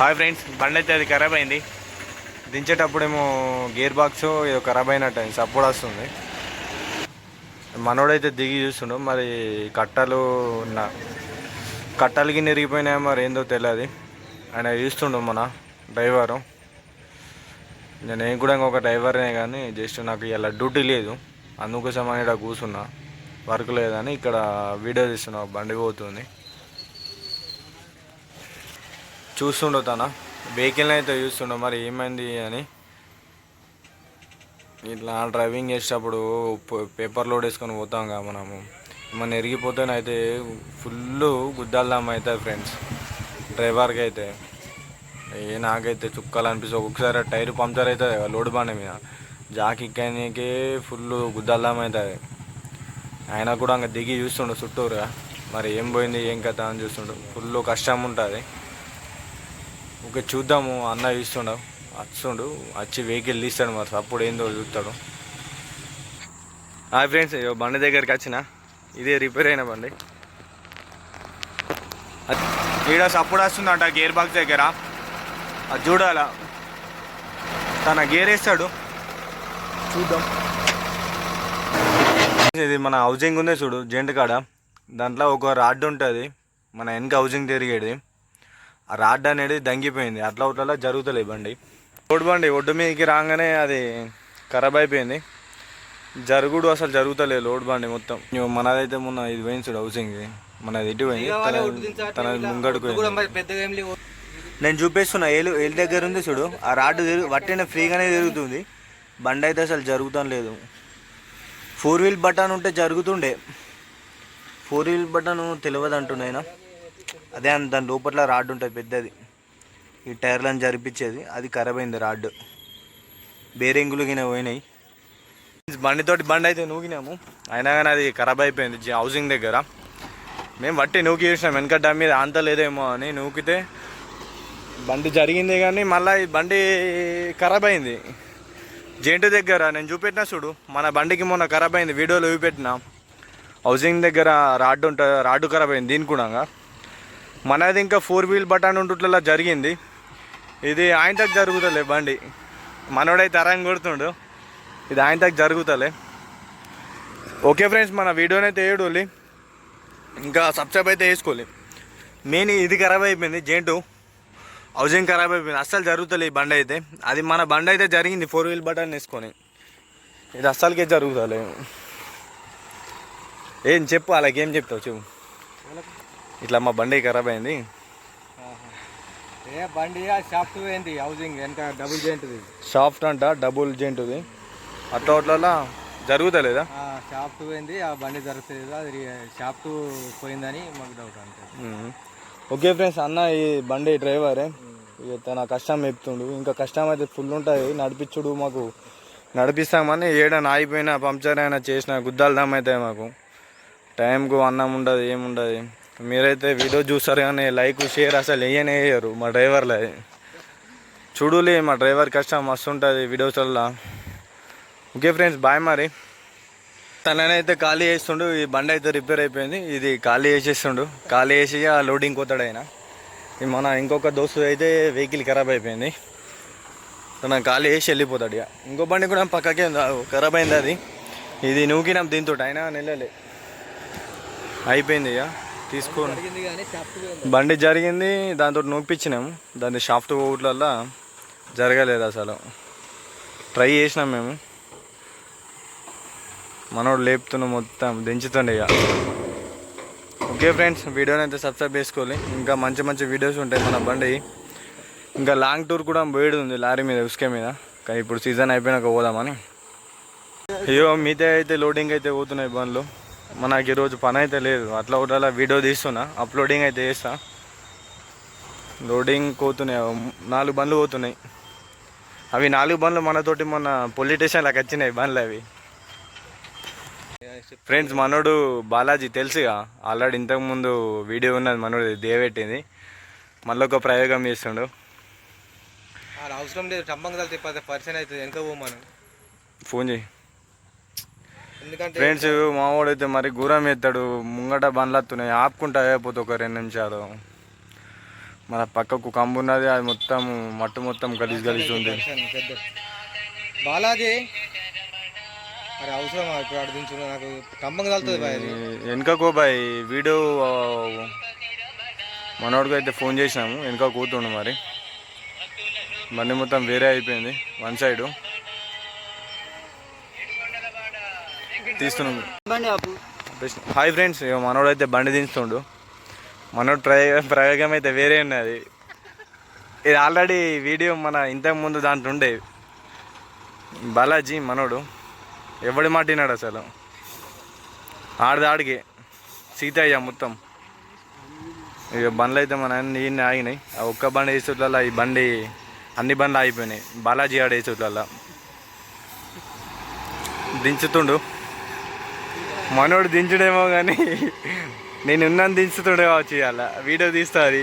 Hi friends బండి అయితే అది ఖరాబ్ అయింది. దించేటప్పుడేమో గేర్ బాక్స్ ఏదో ఖరాబ్ అయినట్టు అయింది సపోర్ట్ వస్తుంది. మనోడైతే దిగి చూస్తుండు మరి కట్టలు ఉన్న గిన్నె నెరిగిపోయినాయో మరి ఏందో తెలియదు ఆయన చూస్తుండు మన డ్రైవరు. నేను ఏం కూడా ఇంకొక డ్రైవర్నే కానీ జస్ట్ నాకు ఇలా డ్యూటీ లేదు. అందుకోసం అని ఇక్కడ కూర్చున్నా. వర్క్ లేదని ఇక్కడ వీడియో తీస్తున్నా బండి పోతుంది. చూస్తుండో తన? వెహికల్ని అయితే చూస్తుండో మరి ఏమైంది అని. ఇట్లా డ్రైవింగ్ చేసేటప్పుడు పేపర్ లోడ్ వేసుకొని పోతాం కదా మనము. మన ఎరిగిపోతేనైతే ఫుల్ గుద్దాల్దాం అవుతుంది ఫ్రెండ్స్ డ్రైవర్కి అయితే. ఏ నాకైతే చుక్కలు అనిపిస్తుంది ఒక్కొక్కసారి టైర్ పంక్చర్ అవుతుంది కదా లోడ్ బాండ మీద. జాకి ఎక్కడానికే ఫుల్ గుద్దాల్దాం అవుతుంది. ఆయన కూడా ఇంకా దిగి చూస్తుండు చుట్టూరుగా. మరి ఏం పోయింది ఏం కథ అని చూస్తుండు. ఫుల్ కష్టం ఉంటుంది. ఓకే చూద్దాము అన్న చూస్తుండు. వస్తుండు వచ్చి వెహికల్ తీస్తాడు మరి అప్పుడు ఏందో చూస్తాడు. హాయ్ ఫ్రెండ్స్ ఇగో బండి దగ్గరికి వచ్చిన. ఇదే రిపేర్ అయిన బండి. ఈడ సప్పుడు వస్తుందంట గేర్ బాక్స్ దగ్గర. అది చూడాలా? తన గేర్ వేస్తాడు. చూద్దాం. ఇది మన హౌసింగ్ ఉంది చూడు జెంట్ కాడ. దాంట్లో ఒక రాడ్ ఉంటుంది. మన వెనక హౌసింగ్ తిరిగేది. ఆ రాడ్ అనేది దంగిపోయింది. అట్లా అట్లా జరుగుతలే బండి. రోడ్ బండి ఒడ్డు మీదకి రాగానే అది ఖరాబ్ అయిపోయింది. జరుగుడు అసలు జరుగుతలే లోడ్ బండి మొత్తం. మనదైతే మొన్న ఇది పోయింది చూడు హౌసింగ్ మనది ఇటు పోయింది. తన- ముంగడుకు నేను చూపిస్తున్నా ఏలు ఏలు దగ్గర ఉంది చూడు. ఆ తిరుగు వట్టిన ఫ్రీగానే తిరుగుతుంది. బండి అయితే అసలు జరుగుతాం లేదు. ఫోర్ వీల్ బటన్ ఉంటే జరుగుతుండే. ఫోర్ వీల్ బటన్ తెలియదు అంటున్నాయినా అదే దాని లోపల రాడ్ ఉంటుంది పెద్దది. ఈ టైర్లను జరిపించేది. అది ఖరాబ్ అయింది రాడ్. బేరింగులు గిన పోయినాయి. బండితోటి బండి అయితే నూగినాము అయినా కానీ అది ఖరాబ్ అయిపోయింది హౌసింగ్ దగ్గర. మేము బట్టి నూకి చూసినాం. వెనక డా మీద అంత లేదేమో అని నూకితే బండి జరిగింది కానీ మళ్ళీ ఈ బండి ఖరాబ్ అయింది. జెంటు దగ్గర నేను చూపెట్టిన చూడు మన బండికి మొన్న ఖరాబ్ అయింది. వీడియోలో చూపెట్టినా. హౌసింగ్ దగ్గర రాడ్డు ఉంటుంది రాడ్డు ఖరాబ్ అయింది దీని కూడా. మనది ఇంకా ఫోర్ వీల్ బటన్ ఉంటుట్లలో జరిగింది. ఇది ఆయన తగ్గ జరుగుతలే బండి. మనోడైతే అరంగ్ కొడుతుండు. ఇది ఆయన తగ్గ జరుగుతలే. ఓకే ఫ్రెండ్స్ మన వీడియోనైతే వేయడోలి ఇంకా సబ్స్క్రైబ్ అయితే వేసుకోలే మెయిన్ ఇది ఖరాబ్ అయిపోయింది జెంటు. హౌసింగ్ ఖరాబ్ అయిపోయింది. అస్సలు జరుగుతలే ఈ బండి అయితే. అది మన బండి అయితే జరిగింది ఫోర్ వీల్ బటన్ వేసుకొని. ఇది అస్సలకే జరుగుతలే. ఏం చెప్పు అలాగేం ఏం చెప్తావు చెప్పు. ఇట్లా మా బండి ఖరాబ్ అయింది. ఏ బండి షాఫ్ట్ పోయింది హౌసింగ్ వెనక డబుల్ జెంట్ది సాఫ్ట్ అంట డబుల్ జెంటుది అట్లా అట్లా జరుగుతలేదా? షాఫ్ట్ పోయింది ఆ బండి జరుగుతుంది అది షాఫ్ట్ పోయిందని మాకు డౌట్ అంతే. మ్మ్. ఓకే ఫ్రెండ్స్ అన్న ఈ బండి డ్రైవరే. ఇక తన కష్టం చెప్తుండు. ఇంకా కష్టం అయితే ఫుల్ ఉంటుంది నడిపించుడు మాకు. నడిపిస్తామని ఏడైనా ఆగిపోయినా పంక్చర్ అయినా చేసిన గుద్దాలు దమ్ అవుతాయి మాకు టైంకు అన్నం ఉండదు ఏముండదు. మీరైతే వీడియో చూస్తారు కానీ లైక్ షేర్ అసలు వేయనే వేయరు మా డ్రైవర్లే. చూడులే మా డ్రైవర్ కష్టం మస్తు ఉంటుంది వీడియోస్లలో ఓకే ఫ్రెండ్స్ బాయ్ మరి. తననైతే ఖాళీ చేస్తుండు ఈ బండి అయితే రిపేర్ అయిపోయింది. ఇది ఖాళీ చేసేస్తుండు. ఖాళీ చేసి లోడింగ్ పోతాడు ఆయన మన ఇంకొక దోస్తు అయితే వెహికల్ ఖరాబ్ అయిపోయింది. తన ఖాళీ చేసి వెళ్ళిపోతాడు ఇక. ఇంకో బండి కూడా పక్కకే ఉంది? ఖరాబ్ అయింది అది. ఇది నూకినాం దీంతో అయినా నిల్లలే. అయిపోయింది ఇక. తీసుకొని బండి జరిగింది దాంతో నూపించినాము దాని షాఫ్ట్ ఓట్లల్లో జరగలేదు అసలు. ట్రై చేసినాం మేము. మనోడు లేపుతున్న మొత్తం దించుతుండే ఇక. ఓకే ఫ్రెండ్స్ వీడియోని అయితే సబ్స్క్రైబ్ చేసుకోవాలి. ఇంకా మంచి మంచి వీడియోస్ ఉంటాయి మన బండి. ఇంకా లాంగ్ టూర్ కూడా పోయేది ఉంది లారీ మీద ఉసుకే మీద. కానీ ఇప్పుడు సీజన్ అయిపోయినాక పోదామని. అయ్యో మీతో అయితే లోడింగ్ అయితే పోతున్నాయి బండ్లు. మనకి ఈరోజు పని అయితే లేదు. అట్లా ఒకటి వీడియో తీస్తున్నా. అప్లోడింగ్ అయితే చేస్తా. లోడింగ్ పోతున్నాయి. నాలుగు బండ్లు పోతున్నాయి. అవి నాలుగు బండ్లు మనతోటి మొన్న పోలీస్ స్టేషన్లకు వచ్చినాయి బండ్లు అవి. ఫ్రెండ్స్ మనోడు బాలాజీ తెలుసుగా? ఆల్రెడీ ఇంతకుముందు వీడియో ఉన్నది మనోడు దేవెట్టింది. మళ్ళీ ఒక ప్రయోగం చేస్తుండు. అవసరం లేదు. తలితే పరిచయం అవుతుంది. వెనక పోమాను. ఫోన్ చేయి. ఫ్రెండ్స్ మావాడైతే మరి గూరం ఎత్తాడు ముంగట బండ్లు వస్తున్నాయి ఆపుకుంటా అయిపోతే ఒక రెండు నిమిషాలు. మన పక్కకు కంబు ఉన్నది అది మొత్తం మట్టు మొత్తం గలీజ్ గలీజ్ ఉంది. బాలాజీ మరి అవసరం ఇప్పుడు నాకు తగులుతుంది బాయ్ వెనుకకో బాయ్ వీడియో మనోడికి అయితే ఫోన్ చేసినాము వెనుక కూతుండు మరి. బండి మొత్తం వేరే అయిపోయింది వన్ సైడు. తీస్తున్నాం హాయ్ ఫ్రెండ్స్ మనోడు అయితే బండి దించుతుండు. మనోడు ప్రయోగం ప్రయోగం అయితే వేరే ఉన్నది. ఇది ఆల్రెడీ వీడియో మన ఇంతకు ముందు దాంట్లో ఉండే. బాలాజీ మనోడు ఎవడి మాటినాడు అసలు? ఆడిది ఆడికి. సీతయ్య మొత్తం. ఇక బండ్లు అయితే మన అన్ని ఆగినాయి. ఆ ఒక్క బండి వేసేట్లలో ఈ బండి అన్ని బండ్లు ఆగిపోయినాయి. బాలాజీ ఆడ వేసేట్లలో దించుతుండు. మనోడు దించడేమో కానీ నేను ఉన్నాను దించుతుండే కావచ్చు అలా వీడియో తీస్తా అది.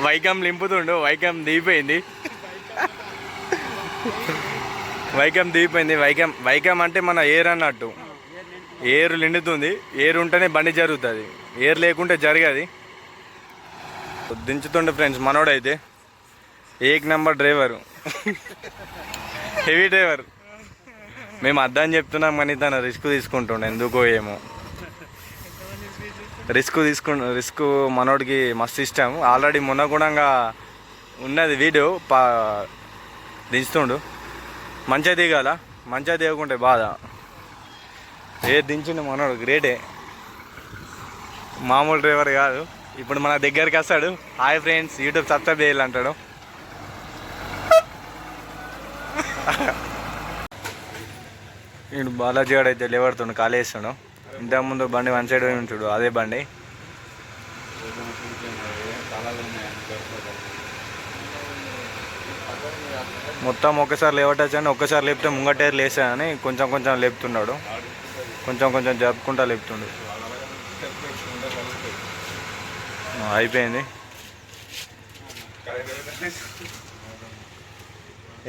వైకం లింపుతుండు వైకం దిగిపోయింది. వైకం దిగిపోయింది వైకం వైకం అంటే మన ఏర్ అన్నట్టు. ఏరు నిండుతుంది ఏరు ఉంటేనే బండి జరుగుతుంది. ఏరు లేకుంటే జరగదు. దించుతుండే ఫ్రెండ్స్ మనోడైతే. ఏక్ నెంబర్ డ్రైవరు. Heavy driver. మేము అర్థం చెప్తున్నాం కానీ తను రిస్క్ తీసుకుంటుండే ఎందుకో ఏమో. రిస్క్ తీసుకు రిస్క్ మనోడికి మస్తు ఇష్టం. ఆల్రెడీ మొన్న గుణంగా ఉన్నది వీడియో పా దించుతుండు. మంచిగా దిగాల? మంచిగా దిగకుంటే బాధ. ఏ దించిండు మనోడు గ్రేటే. మామూలు డ్రైవర్ కాదు. ఇప్పుడు మన దగ్గరికి వస్తాడు. హాయ్ ఫ్రెండ్స్ యూట్యూబ్ సబ్స్క్రైబ్ చేయాలంటాడు. నేను బాలాజీ గారు అయితే లేవడుతుండు ఖాళీ వేస్తాడు ఇంతకుముందు బండి వన్ సైడ్ పోయి ఉంచుడు అదే బండి. మొత్తం ఒక్కసారి లేవటచ్చని ఒక్కసారి లేపితే ముంగటేరు లేసాయని కొంచెం కొంచెం లేపుతున్నాడు. కొంచెం కొంచెం జరుపుకుంటా లేపుతుండు. అయిపోయింది.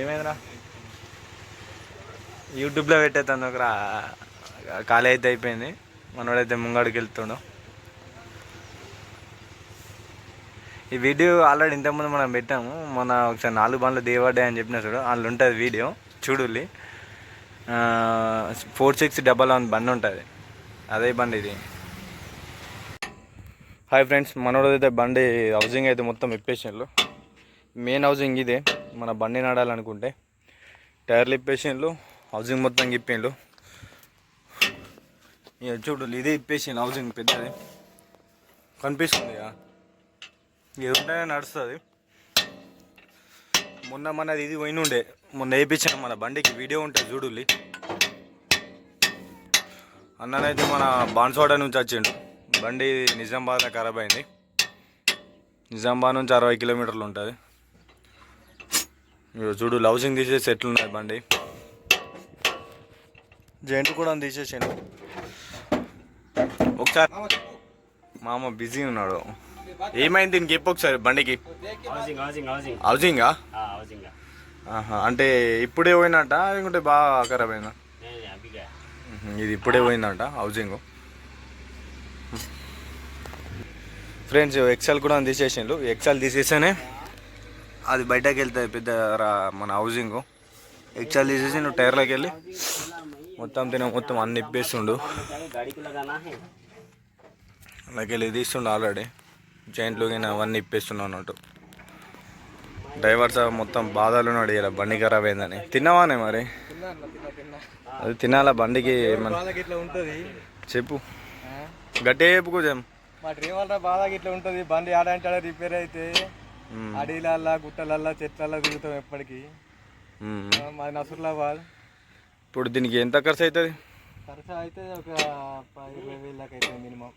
ఏమైందిరా? యూట్యూబ్లో పెట్టే తను ఒక ఖాళీ అయితే అయిపోయింది. మనోడైతే ముంగడికి వెళ్తుండు ఈ వీడియో ఆల్రెడీ ఇంతకుముందు మనం పెట్టాము. మన ఒకసారి నాలుగు బండ్లు దేవాడే అని చెప్పిన చూడు అందులో ఉంటుంది వీడియో. చూడుల్లి ఫోర్ సిక్స్ డబల్ వన్ బండి ఉంటుంది. అదే బండి ఇది. హాయ్ ఫ్రెండ్స్ మనోడు అయితే బండి హౌసింగ్ అయితే మొత్తం ఇప్పేసిండ్రు. మెయిన్ హౌసింగ్ ఇదే. మన బండి నడాలనుకుంటే టైర్లు ఇప్పేసిండ్రు. హౌసింగ్ మొత్తం ఇప్పిండు ఇక చూడు ఇదే ఇప్పేసిండు హౌసింగ్ పెద్దది. కనిపిస్తుంది ఇక ఇది ఉంటేనే నడుస్తుంది. మొన్న మనది ఇది పోయిన ఉండే మొన్న వేయించిన మన బండికి వీడియో ఉంటుంది చూడుల్లి అన్ననైతే మన బాన్సోడ నుంచి వచ్చిండు. బండి నిజామాబాద్లో ఖరాబ్ అయింది. నిజామాబాద్ నుంచి అరవై కిలోమీటర్లు ఉంటుంది. ఇగో చూడు లౌసింగ్ తీసేసి ఎట్లున్నది బండి. జెంట్ కూడా తీసేసాను ఒకసారి మామ బిజీ ఉన్నాడు. ఏమైంది దీనికి? చెప్పు ఒకసారి బండికి. హౌసింగ్ అంటే ఇప్పుడే పోయినట్ట లేకుంటే బాగా ఖరాబ్ అయిందా మ్మ్. ఇది ఇప్పుడే పోయిందంట హౌసింగ్ ఫ్రెండ్స్ ఎక్సెల్ కూడా తీసేసిండ్రు ఎక్సెల్ తీసేస్తేనే అది బయటకు వెళ్తుంది పెద్ద మన హౌసింగ్ ఎక్సెల్ తీసేసి నువ్వు టైర్లోకి వెళ్ళి. మొత్తం తిన మొత్తం అన్ని ఇప్పేస్తుండు అలాగే తీస్తుండు ఆల్రెడీ. జాయింట్లు కానీ అవన్నీ ఇప్పేస్తున్నావు అన్నట్టు. డ్రైవర్ సార్ మొత్తం బాధలు ఉన్నాడు ఇలా బండి ఖరాబ్ అయిందని. తిన్నావానే మరి? అది తినాలా బండికి చెప్పు. గట్టిగా చెప్పు కొంచెం. మా డ్రైవర్ బాధకి ఇట్లా ఉంటుంది. బండి ఆడంటే రిపేర్ అయితే అడవిలల్లా గుట్టలల్లా చెట్లల్లా తిరుగుతాం ఎప్పటికీ. మా నసుర్లాబాద్ ఇప్పుడు దీనికి ఎంత ఖర్చు అవుతుంది? ఖర్చు అయితే ఒక ఇరవై వేలు అవుతుంది మినిమం.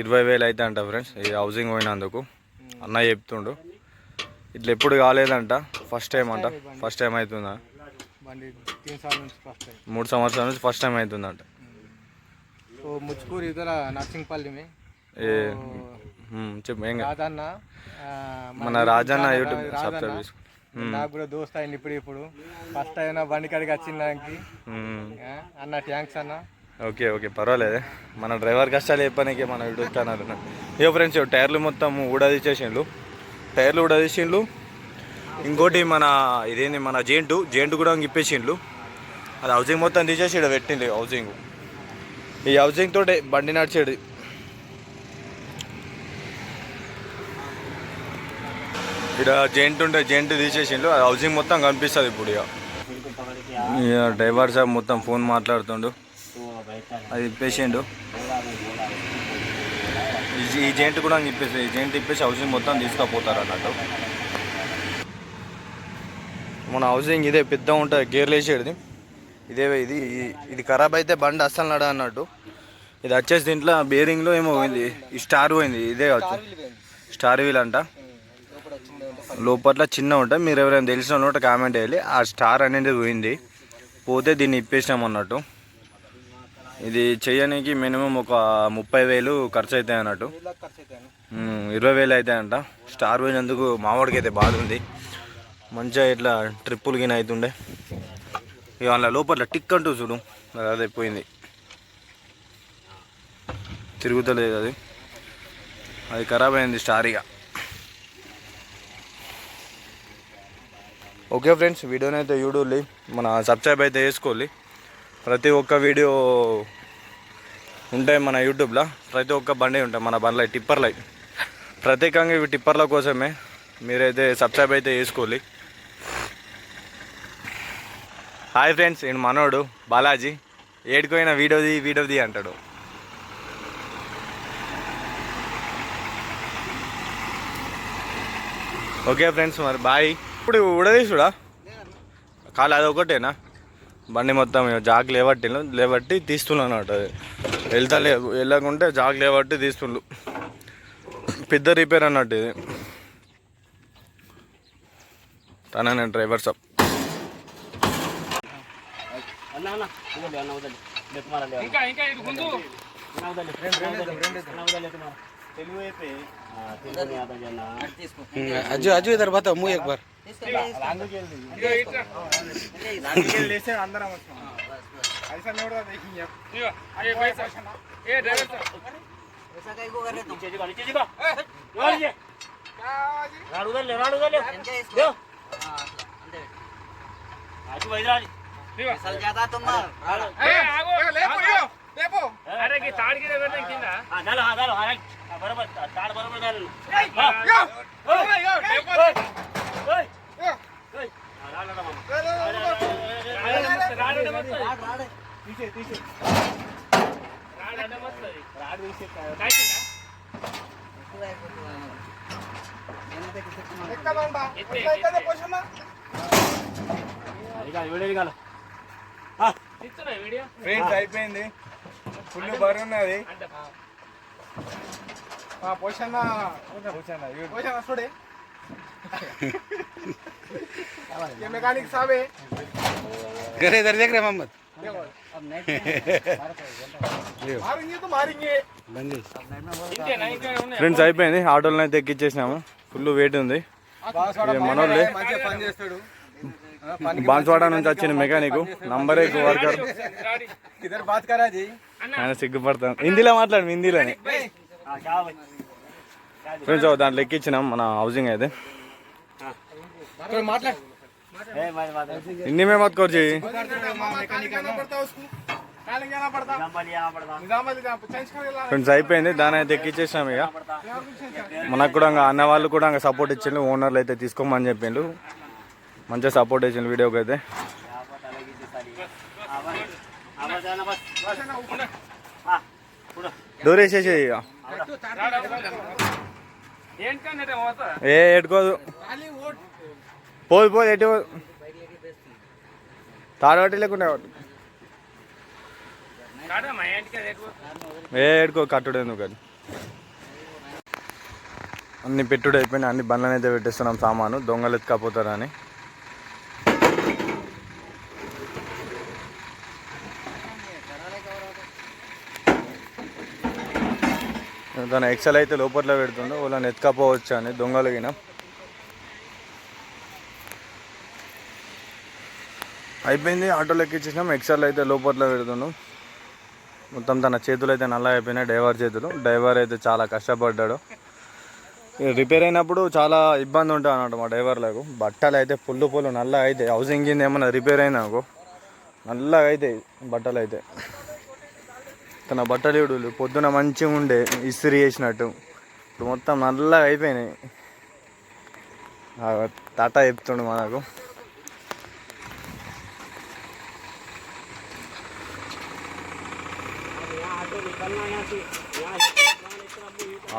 ఇరవై వేలు అయితే అంట ఫ్రెండ్స్ ఈ హౌసింగ్ పోయినందుకు. అన్న చెప్తుండు. ఇట్లా ఎప్పుడు కాలేదంట ఫస్ట్ టైం అంట ఫస్ట్ టైం అవుతుందా? మూడు సంవత్సరాల నుంచి ఫస్ట్ టైం అవుతుందంట. ముచ్చుకూరు ఇదర నర్సింగ్పల్లి చెప్పు మన రాజన్న యూట్యూబ్ సబ్స్క్రైబ్ చేసుకో. నాకు కూడా దోస్త్ అయింది ఇప్పుడు ఇప్పుడు. ఫస్ట్ అయినా బండి కాడికి వచ్చిన దానికి అన్న థ్యాంక్స్ అన్న. ఓకే ఓకే పర్వాలేదు. మన డ్రైవర్ కష్టాలు చెప్పడానికి మన ఛానల్ ఇక ఫ్రెండ్స్ టైర్లు మొత్తం ఊడదీసేసిండ్లు టైర్లు ఊడదీసిండ్లు ఇంకోటి మన ఇదేంది మన జేంటు జేంటు కూడా ఇప్పేసిండ్లు. అది హౌసింగ్ మొత్తం తీసేసి ఇక్కడ పెట్టింది హౌసింగ్. ఈ హౌసింగ్ తోటి బండి నడిచేది. ఇక్కడ జెంట్ ఉంటే జెంట్ తీసేసిండు అది హౌసింగ్ మొత్తం కనిపిస్తుంది ఇప్పుడు ఇక డ్రైవర్ సాబ్ మొత్తం ఫోన్ మాట్లాడుతుండు. అది ఇప్పేసిండు. ఈ జెంట్ కూడా అని చెప్పేసి ఈ జెంట్ ఇప్పేసి హౌసింగ్ మొత్తం తీసుకుపోతారు అన్నట్టు. మన హౌసింగ్ ఇదే పెద్ద ఉంటుంది గేర్లు వేసేది ఇదే ఇది ఇది ఖరాబ్ అయితే బండి అస్సలు నడ అన్నట్టు. ఇది వచ్చేసి దీంట్లో బేరింగ్లో ఏమో పోయింది ఈ స్టార్ పోయింది ఇదే కావచ్చు. స్టార్ వీల్ అంట. లోపల చిన్న ఉంటాయి మీరు ఎవరైనా తెలిసిన వాళ్ళు ఉంటే కామెంట్ చేయాలి. ఆ స్టార్ అనేది పోయింది. పోతే దీన్ని ఇప్పేసినాం అన్నట్టు. ఇది చేయడానికి మినిమం ఒక ముప్పై వేలు ఖర్చు అవుతాయి అన్నట్టు ఇరవై వేలు అవుతాయంట స్టార్ పోయినందుకు మామిడికి అయితే బాగుంది మంచిగా ఇట్లా ట్రిప్పులు గిన అవుతుండే ఇక లోపల టిక్ అంటూ చూడు. అది పోయింది. తిరుగుతలేదు అది. అది ఖరాబ్ అయింది స్టార్ ఓకే ఫ్రెండ్స్ వీడియోని అయితే చూడాలి. మన సబ్స్క్రైబ్ అయితే చేసుకోవాలి. ప్రతి ఒక్క వీడియో ఉంటాయి మన యూట్యూబ్లో. ప్రతి ఒక్క బండి ఉంటాయి మన బండ్ల టిప్పర్లు ప్రత్యేకంగా ఇవి టిప్పర్ల కోసమే మీరైతే సబ్స్క్రైబ్ అయితే చేసుకోవాలి. హాయ్ ఫ్రెండ్స్ నేను మనోడు బాలాజీ. ఏడుకోయిన వీడియోది వీడియోది అంటాడు. ఓకే ఫ్రెండ్స్ మరి బాయ్. ఇప్పుడు ఉడదీసుడా కాలు అది ఒకటేనా బండి మొత్తం జాక్ లేబట్టి లేబట్టి తీస్తున్నాను అన్నట్టు అది వెళ్తా లే వెళ్ళకుంటే జాగ్ లేబట్టి తీస్తుండు పెద్ద రిపేర్ అన్నట్టు ఇది తననే డ్రైవర్ సాబ్ ఇంకా ఇంకా ఇది ముందు అజ్జు అజ్జు ఇద్దరు పోతావు మూ ఎక్ బార్ అరే తాడికి కింద. बराबर ताड़ बराबर डालो నికాలు వీడియో ఫ్రెండ్స్ అయిపోయింది ఫుల్ బరువు ఉన్నది పోషణ పోషణ చూడే ये मैकेनिक साहब है घर इधर देख रहे मोहम्मद मारेंगे तो मारेंगे बंदी ఇంతేనా ఇంకా ఉన్నాయి ఫ్రెండ్స్ అయిపోయింది ఆటోలను అయితే ఎక్కిచ్చేసినాము ఫుల్ వెయిట్ ఉంది ఇక మనోళ్ళే మంచిగా పని చేస్తాడు బాన్స్వాడ నుంచి వచ్చిన మెకానిక్ నంబర్ ఎక్ వర్కర్ ఇద్దరు బాత్ కరా జీ ఆయన సిగ్గుపడతాను హిందీలో మాట్లాడు హిందీలోనే हां क्या भाई ఫ్రెండ్స్ దాంట్లో ఎక్కించినాం మన హౌసింగ్ అయితే ఇన్ని మేము బతుకోరు ఫ్రెండ్స్ అయిపోయింది దాని అయితే ఎక్కిచ్చేసాం ఇక మనకు కూడా అన్న వాళ్ళు కూడా సపోర్ట్ ఇచ్చిండ్రు ఓనర్లు అయితే తీసుకోమని చెప్పిండ్రు మంచిగా సపోర్ట్ ఇచ్చిండ్రు వీడియోకి అయితే డోరేసేసేది ఇక ఏ ఎట్టుకోదు పోదు పోదు ఎటు పోదు. తాడబట్టి లేకుండా ఏ ఎడుకో కట్టుడు ఎందుకు అది? అన్ని పెట్టుడు అయిపోయినాయి అన్ని బండ్లను అయితే పెట్టేస్తున్నాం సామాను దొంగలు ఎత్తుకపోతారని. తన ఎక్సెల్ అయితే లోపల పెడుతుండో వాళ్ళని ఎత్తుకపోవచ్చు అని దొంగలు గిన. అయిపోయింది ఆటోలో ఎక్కించేసినాం ఎక్సెల్ అయితే లోపల పెడుతున్నాం మొత్తం తన చేతులు అయితే నల్ల అయిపోయినాయి డ్రైవర్ చేతులు. డ్రైవర్ అయితే చాలా కష్టపడ్డాడు. రిపేర్ అయినప్పుడు చాలా ఇబ్బంది ఉంటుంది అన్నమాట మా డ్రైవర్లకు. బట్టలు అయితే పుల్లు పుల్లు నల్లగా అయితే హౌసింగ్ కింద ఏమన్నా రిపేర్ అయినా నల్లగా అవుతాయి బట్టలు అయితే. తన బట్టలు ఇడు పొద్దున మంచిగా ఉండే ఇస్త్రీ చేసినట్టు. ఇప్పుడు మొత్తం నల్లగా అయిపోయినాయి. ఆ టాటా చెప్తుండు మనకు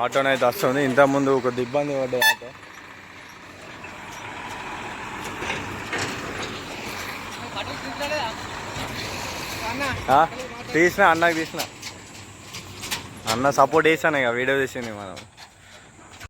ఆటోనైతే వస్తుంది. ఇంతకుముందు ఒక ఇబ్బంది పడ్డాయి ఆటో. తీసిన అన్నకి తీసిన. అన్న సపోర్ట్ చేశాను ఇక వీడియో తీసింది మనం.